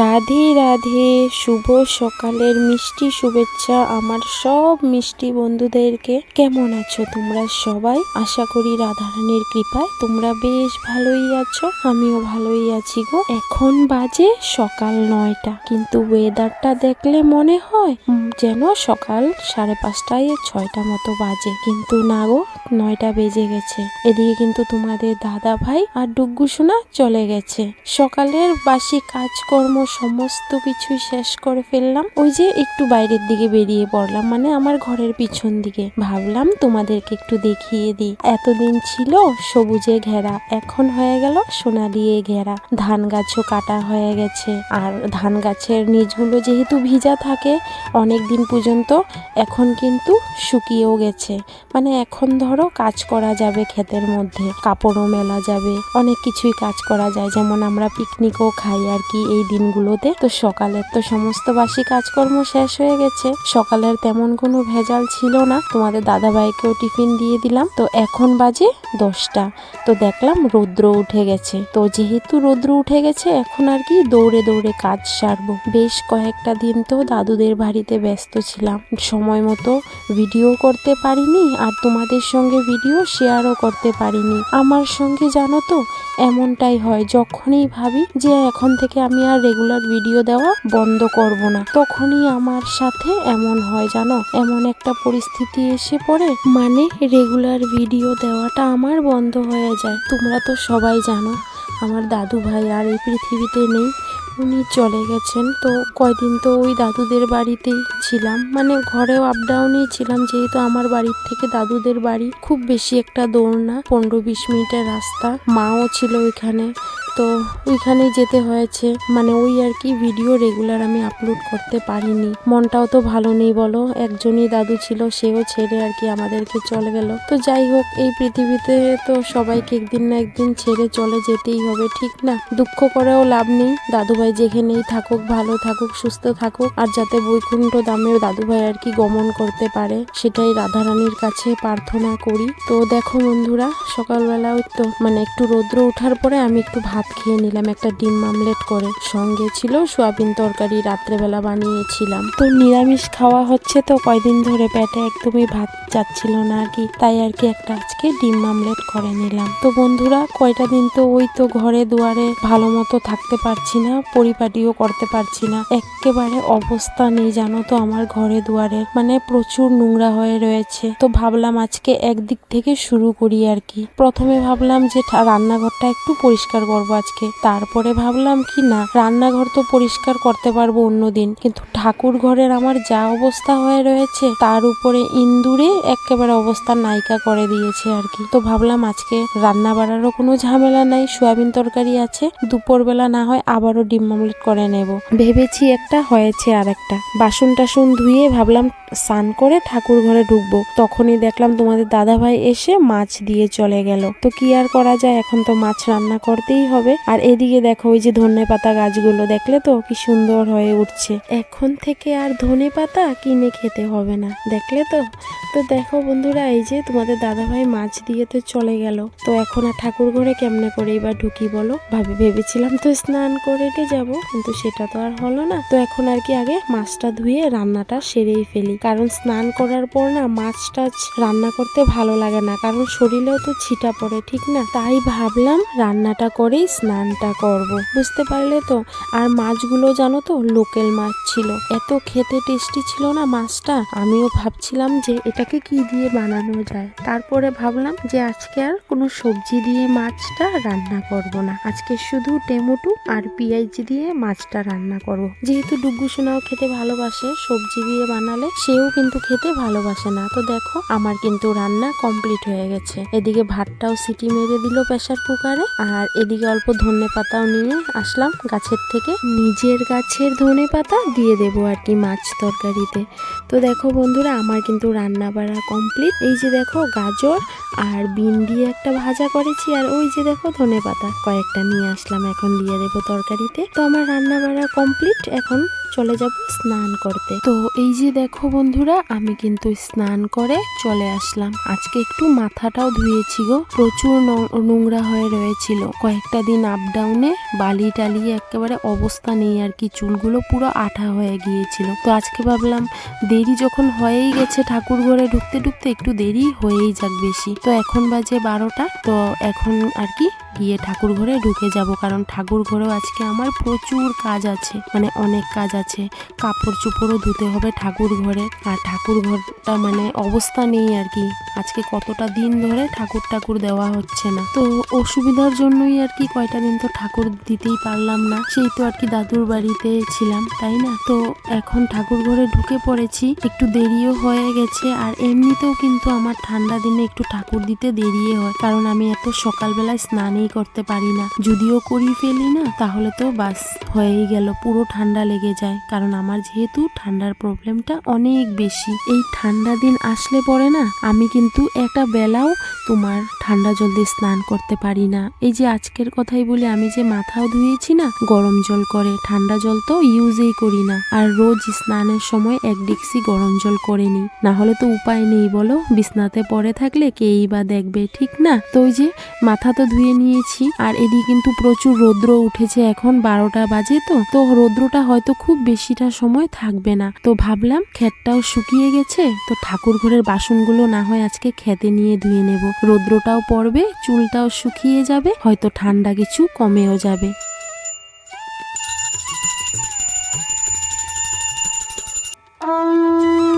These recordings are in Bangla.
রাধে রাধে, শুভ সকালের মিষ্টি শুভেচ্ছা আমার সব মিষ্টি বন্ধুদেরকে। কেমন আছো তোমরা সবাই? আশা করি রাধারানীর কৃপায় তোমরা বেশ ভালোই আছো, আমিও ভালোই আছি গো। এখন বাজে সকাল নয়টা, কিন্তু ওয়েদারটা দেখলে মনে হয় যেন সকাল সাড়ে পাঁচটায় ছয়টা মতো বাজে। কিন্তু না গো নয়টা বেজে গেছে। এদিকে কিন্তু তোমাদের দাদা ভাই আর ডুগ্গু সোনা চলে গেছে। সকালের বাসি কাজকর্ম সমস্ত কিছু শেষ করে ফেললাম। ওই যে একটু বাইরের দিকে বেরিয়ে পড়লাম মানে আমার ঘরের পিছন দিকে। ভাবলাম তোমাদেরকে একটু দেখিয়ে দিই। এতদিন ছিল সবুজে ঘেরা, এখন হয়ে গেল সোনা দিয়ে ঘেরা। ধান গাছও কাটা হয়ে গেছে। আর ধান গাছের নিজগুলো যেহেতু ভিজা থাকে অনেক দিন পর্যন্ত এখন কিন্তু শুকিয়েও গেছে। মানে এখন ধরো কাজ করা যাবে ক্ষেতের মধ্যে, কাপড়ও মেলা যাবে, অনেক কিছুই কাজ করা যায়। যেমন আমরা পিকনিকও খাই আর কি এই দিনগুলোতে। তো সকালের তো সমস্ত বাসি কাজকর্ম শেষ হয়ে গেছে। সকালের তেমন কোনো ভেজাল ছিল না। তোমাদের দাদা ভাইকেও টিফিন দিয়ে দিলাম। তো এখন বাজে দশটা। তো দেখলাম রৌদ্র উঠে গেছে। তো যেহেতু রৌদ্র উঠে গেছে, এখন আর কি দৌড়ে দৌড়ে কাজ সারবো। বেশ কয়েকটা দিন তো দাদুদের বাড়িতে ব্যস্ত ছিলাম। সময় মতো ভিডিও করতে পারিনি। আর তোমাদের সঙ্গে ভিডিও শেয়ারও করতে পারিনি। আমার সঙ্গে জানো তো, এমনটাই হয়, যখনই ভাবি যে এখন থেকে আমি আর রেগুলার ভিডিও দেওয়া বন্ধ করব না, তখনই আমার সাথে এমন হয়, জানো? এমন একটা পরিস্থিতি এসে পড়ে মানে রেগুলার ভিডিও দেওয়াটা আমার বন্ধ হয়ে যায়। তোমরা তো সবাই জানো, আমার দাদু ভাই আর এই পৃথিবীতে নেই। উনি চলে গেছেন। তো কয়দিন তো ওই দাদুদের বাড়িতেই ছিলাম। মানে ঘরেও আপ ডাউনেই ছিলাম, যেহেতু আমার বাড়ির থেকে দাদুদের বাড়ি খুব বেশি একটা দৌড় না পনেরো বিশ মিনিটের রাস্তা। মাও ছিল ওইখানে। তো ওইখানেই যেতে হয়েছে। মানে ওই আর কি ভিডিও রেগুলার আমি আপলোড করতে পারিনি। মনটাও তো ভালো নেই বলো। একজনই দাদু ছিল, সেও ছেড়ে আর কি আমাদেরকে চলে গেল। তো যাই হোক, এই পৃথিবীতে তো সবাইকে একদিন না একদিন ছেড়ে চলে যেতেই হবে, ঠিক না? দুঃখ করেও লাভ নেই। দাদু ভাই যেখানেই থাকুক, ভালো থাকুক, সুস্থ থাকুক, আর যাতে বৈকুণ্ঠ দামেও দাদু ভাই আর কি গমন করতে পারে, সেটাই রাধারানীর কাছে প্রার্থনা করি। তো দেখো বন্ধুরা সকালবেলা ওই তো মানে একটু রৌদ্র ওঠার পরে আমি একটু ভাত খেয়ে নিলাম একটা ডিম মামলেট করে। সঙ্গে ছিল সোয়াবিন তরকারি রাত্রেবেলা বানিয়েছিলাম। তো নিরামিষ খাওয়া হচ্ছে তো কয়দিন ধরে পেটে একদমই ভাত যাচ্ছিল না আর কি। তাই আর কি একটা আজকে ডিম মামলেট করে নিলাম। তো বন্ধুরা, কয়টা দিন তো ওই তো ঘরে দুয়ারে ভালো মতো থাকতে পারছি না, পরিপাটিও করতে পারছি না। একেবারে অবস্থা নেই জানো তো আমার ঘরে দুয়ারে। মানে প্রচুর নোংরা হয়ে রয়েছে। তো ভাবলাম আজকে একদিক থেকে শুরু করি আর কি। প্রথমে ভাবলাম যে রান্নাঘরটা একটু পরিষ্কার করব। আজকে। তারপরে ভাবলাম কি না, রান্নাঘর তো পরিষ্কার করতে পারব অন্যদিন। কিন্তু ঠাকুর ঘরের আমার যা অবস্থা হয়ে রয়েছে, তার উপরে ইন্দুরে একেবারে অবস্থা নায়িকা করে দিয়েছে আর কি। তো ভাবলাম আজকে রান্না বাড়ারও কোনো ঝামেলা নাই, সোয়াবিন তরকারি আছে, দুপুরবেলা না হয় আবারও ডিম অমলেট করে নেব। ভেবেছি একটা হয়েছে আর একটা। বাসন টাসন ধুয়ে ভাবলাম স্নান করে ঠাকুর ঘরে ঢুকবো। তখনই দেখলাম তোমাদের দাদা ভাই এসে মাছ দিয়ে চলে গেল। তো কি আর করা যায়, এখন তো মাছ রান্না করতেই হবে। আর এদিকে দেখো ওই যে ধনে পাতা গাছগুলো, দেখলে তো? কি সুন্দর হয়ে উঠছে। এখন থেকে আর ধনে পাতা কিনে খেতে হবে না, দেখলে তো? তো দেখো বন্ধুরা, এই যে তোমাদের দাদা ভাই মাছ দিয়ে তো চলে গেল। তো এখন আর ঠাকুর ঘরে কেমনে করে এবার ঢুকি বলো? ভাবে ভেবেছিলাম তো স্নান করে যাব, কিন্তু সেটা তো আর হলো না। তো এখন আর কি আগে মাছটা ধুয়ে রান্নাটা সেরেই ফেলি। কারণ স্নান করার পর না মাছটা রান্না করতে ভালো লাগে না, কারণ শরীরেও তো ছিটা পড়ে, ঠিক না? তাই ভাবলাম রান্নাটা করেই স্নানটা করব। বুঝতে পারলে তো? আর মাছগুলো জানো তো, লোকেল মাছ ছিল। এত খেতে টেস্টি ছিল না মাছটা। আমিও ভাবছিলাম যে এটাকে কি দিয়ে বানানো যায়। তারপরে ভাবলাম যে আজকে আর কোনো সবজি দিয়ে মাছটা রান্না করব না। আজকে শুধু টেমোটু আর পেঁয়াজ দিয়ে মাছটা রান্না করব। যেহেতু ডুগু সোনাও খেতে ভালোবাসে, সবজি দিয়ে বানালে সেও কিন্তু খেতে ভালোবাসে না। তো দেখো, আমার কিন্তু রান্না কমপ্লিট হয়ে গেছে। এদিকে ভাতটাও সিটি মেরে দিল প্রেসার কুকারে। আর এদিকে অল্প ধনে পাতাও নিয়ে আসলাম গাছের থেকে। নিজের গাছের ধনে পাতা দিয়ে দেবো আর কি মাছ তরকারিতে। তো দেখো বন্ধুরা, আমার কিন্তু রান্না বাড়া কমপ্লিট এই যে দেখো গাজর আর বিন দিয়ে একটা ভাজা করেছি আর ওই যে দেখো ধনে পাতা কয়েকটা নিয়ে আসলাম এখন দিয়ে দেবো তরকারিতে। তো আমার রান্না বাড়া কমপ্লিট এখন চলে যাব স্নান করতে। তো এই যে দেখো বন্ধুরা, আমি কিন্তু স্নান করে চলে আসলাম। আজকে একটু মাথাটাও ধুয়েছি গো। প্রচুর নোংরা হয়ে রয়েছিল। কয়েকটা দিন সারাদিন আপ ডাউনে বালি টালি একেবারে অবস্থা নেই আর কি। চুলগুলো পুরো আঠা হয়ে গিয়েছিল। তো আজকে ভাবলাম দেরি যখন হয়েই গেছে ঠাকুর ঘরে ঢুকতে ঢুকতে একটু দেরি হয়েই যাক বেশি। তো এখন বাজে বারোটা, তো এখন আর কি গিয়ে ঠাকুর ঘরে ঢুকে যাব। কারণ ঠাকুর ঘরেও আজকে আমার প্রচুর কাজ আছে মানে অনেক কাজ আছে। কাপড় চোপড়ও ধুতে হবে ঠাকুর ঘরে। আর ঠাকুর ঘরটা মানে অবস্থা নেই আর কি। আজকে কতটা দিন ধরে ঠাকুর ঠাকুর দেওয়া হচ্ছে না। তো অসুবিধার জন্যই আর কি কয়টা দিন তো ঠাকুর দিতেই পারলাম না। সেই তো আর কি দাদুর বাড়িতে ছিলাম, তাই না? তো এখন ঠাকুর ঘরে ঢুকে পড়েছি, একটু দেরিও হয়ে গেছে আর এমনিতেও কিন্তু আমার ঠান্ডা দিনে একটু ঠাকুর দিতে দেরিয়ে হয়, কারণ আমি এত সকালবেলায় স্নানই করতে পারি না। যদিও করি ফেলি না, তাহলে তো বাস হয়েই গেল, পুরো ঠান্ডা লেগে যায়, কারণ আমার যেহেতু ঠান্ডার প্রবলেমটা অনেক বেশি। এই ঠান্ডা দিন আসলে পরে না, আমি কিন্তু একটা বেলাও তোমার ঠান্ডা জল দিয়ে স্নান করতে পারি না। এই যে আজকের কথাই বলি আমি যে মাথাও ধুয়েছি না, গরম জল করে, ঠান্ডা জল তো ইউজই করি না। আর রোজ স্নানের সময় এক ডিক্সি গরম জল করে নিই। না হলে তো উপায় নেই বলো, বিছনাতে পড়ে থাকলে কেই বা দেখবে, ঠিক না? তো ওই যে মাথা তো ধুয়ে নিয়েছি, আর এদিকে কিন্তু প্রচুর রৌদ্র উঠেছে, এখন বারোটা বাজে তো। তো রৌদ্রটা হয়তো খুব বেশিটা সময় থাকবে না। তো ভাবলাম ক্ষেতটাও শুকিয়ে গেছে, তো ঠাকুর ঘরের বাসনগুলো না হয় আজকে খেতে নিয়ে ধুয়ে নেব। রৌদ্রটাও পড়বে, চুলটাও শুকিয়ে যাবে, হয়তো ঠান্ডা কিছু কমেও যাবে। তো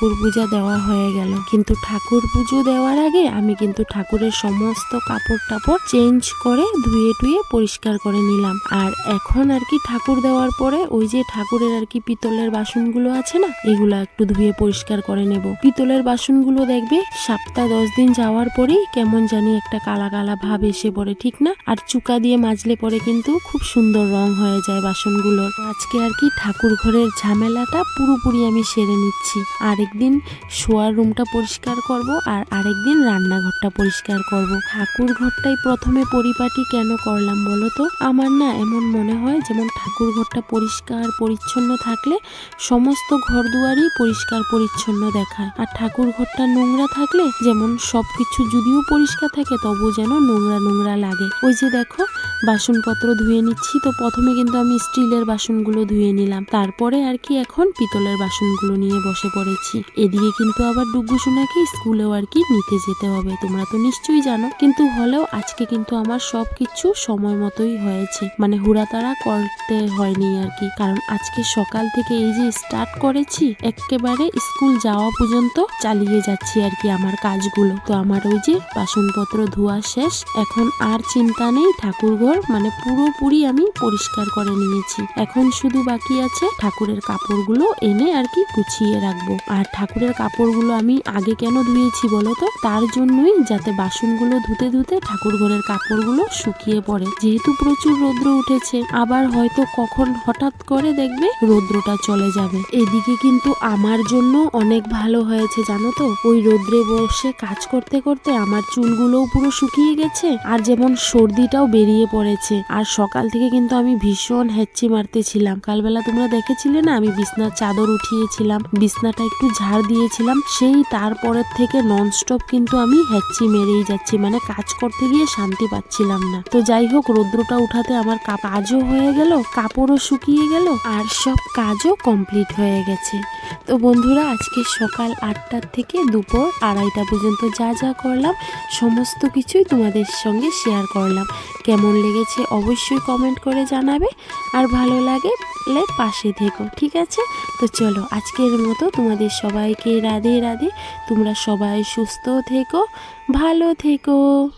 ঠাকুর পূজা দেওয়া হয়ে গেল। কিন্তু ঠাকুর পুজো দেওয়ার আগে আমি কিন্তু ঠাকুরের সমস্ত কাপড় টাপড় চেঞ্জ করে ধুয়ে টুয়ে পরিষ্কার করে নিলাম। আর এখন আর কি ঠাকুর দেওয়ার পরে ওই যে ঠাকুরের আর কি পিতলের বাসনগুলো আছে না, এগুলো একটু ধুয়ে পরিষ্কার করে নেব। পিতলের বাসনগুলো দেখবে সপ্তাহ দশ দিন যাওয়ার পরেই কেমন জানি একটা কালা কালা ভাব এসে পড়ে, ঠিক না? আর চুকা দিয়ে মাজলে পরে কিন্তু খুব সুন্দর রং হয়ে যায় বাসনগুলোর। আজকে আর কি ঠাকুর ঘরের ঝামেলাটা পুরোপুরি আমি সেরে নিচ্ছি। আরেকদিন শোয়ার রুমটা পরিষ্কার করব আর আরেকদিন রান্নাঘরটা পরিষ্কার করব। ঠাকুর ঘরটাই প্রথমে পরিপাটি কেন করলাম বলো তো? আমার না এমন মনে হয় যেমন ঠাকুর ঘরটা পরিষ্কার পরিচ্ছন্ন থাকলে সমস্ত ঘর দুয়ারই পরিষ্কার পরিচ্ছন্ন দেখায়। আর ঠাকুর ঘরটা নোংরা থাকলে যেমন সবকিছু যদিও পরিষ্কার থাকে তবু যেন নোংরা নোংরা লাগে। ওই যে দেখো বাসনপত্র ধুয়ে নিচ্ছি। তো প্রথমে কিন্তু আমি স্টিলের বাসনগুলো ধুয়ে নিলাম। তারপরে আর কি এখন পিতলের বাসনগুলো নিয়ে বসে পড়েছি। এদিকে কিন্তু আবার ডুগু সোনাকে স্কুলেও আর কি নিতে যেতে হবে। তোমরা তো নিশ্চয়ই জানো। কিন্তু হলেও আজকে কিন্তু আমার সব কিছু সময় মতোই হয়েছে। মানে হুড়াতাড়া করতে হয়নি আর কি। কারণ আজকে সকাল থেকে এই যে স্টার্ট করেছি, একেবারে স্কুল যাওয়া পর্যন্ত চালিয়ে যাচ্ছি আর কি আমার কাজগুলো। তো আমার ওই যে বাসনপত্র ধোয়া শেষ। এখন আর চিন্তা নেই ঠাকুর ঘর মানে পুরোপুরি আমি পরিষ্কার করে নিয়েছি। এখন শুধু বাকি আছে ঠাকুরের কাপড়গুলো এনে আর কি গুছিয়ে রাখব। আর ঠাকুরের কাপড়গুলো আমি আগে কেন ধুয়েছি বলো তো? তার জন্যই যাতে বাসনগুলো ধুতে ধুতে ঠাকুর ঘরের কাপড়গুলো শুকিয়ে পড়ে। যেহেতু প্রচুর রৌদ্র উঠেছে, আবার হয়তো কখন হঠাৎ করে দেখবে রৌদ্রটা চলে যাবে। এদিকে কিন্তু আমার জন্য অনেক ভালো হয়েছে, জানো তো? ওই রৌদ্রে বসে কাজ করতে করতে আমার চুলগুলোও পুরো শুকিয়ে গেছে। আর যেমন সর্দিটাও বেরিয়ে পড়েছে আর সকাল থেকে কিন্তু আমি ভীষণ হ্যাচ্ছি মারতেছিলাম। কালবেলা তোমরা দেখেছিলে না, আমি বিছনার চাদর উঠিয়েছিলাম, বিছনাটা একটু ঝাড় দিয়েছিলাম, সেই তারপরের থেকে ননস্টপ কিন্তু আমি হ্যাচ্ছি মেরেই যাচ্ছি মানে কাজ করতে গিয়ে শান্তি পাচ্ছিলাম না। তো যাই হোক, রৌদ্রটা উঠাতে আমার কাজও হয়ে গেল, কাপড়ও শুকিয়ে গেল, আর সব কাজও কমপ্লিট হয়ে গেছে। তো বন্ধুরা, আজকে সকাল আটটার থেকে দুপুর আড়াইটা পর্যন্ত যা যা করলাম, সমস্ত কিছুই তোমাদের সঙ্গে শেয়ার করলাম। কেমন লেগেছে, অবশ্যই কমেন্ট করে জানাবে। আর ভালো লাগে পাশে থেকো, ঠিক আছে? তো চলো, আজকের মতো তোমাদের সবাইকে রাধে রাধে। তোমরা সবাই সুস্থ থেকো, ভালো থেকো।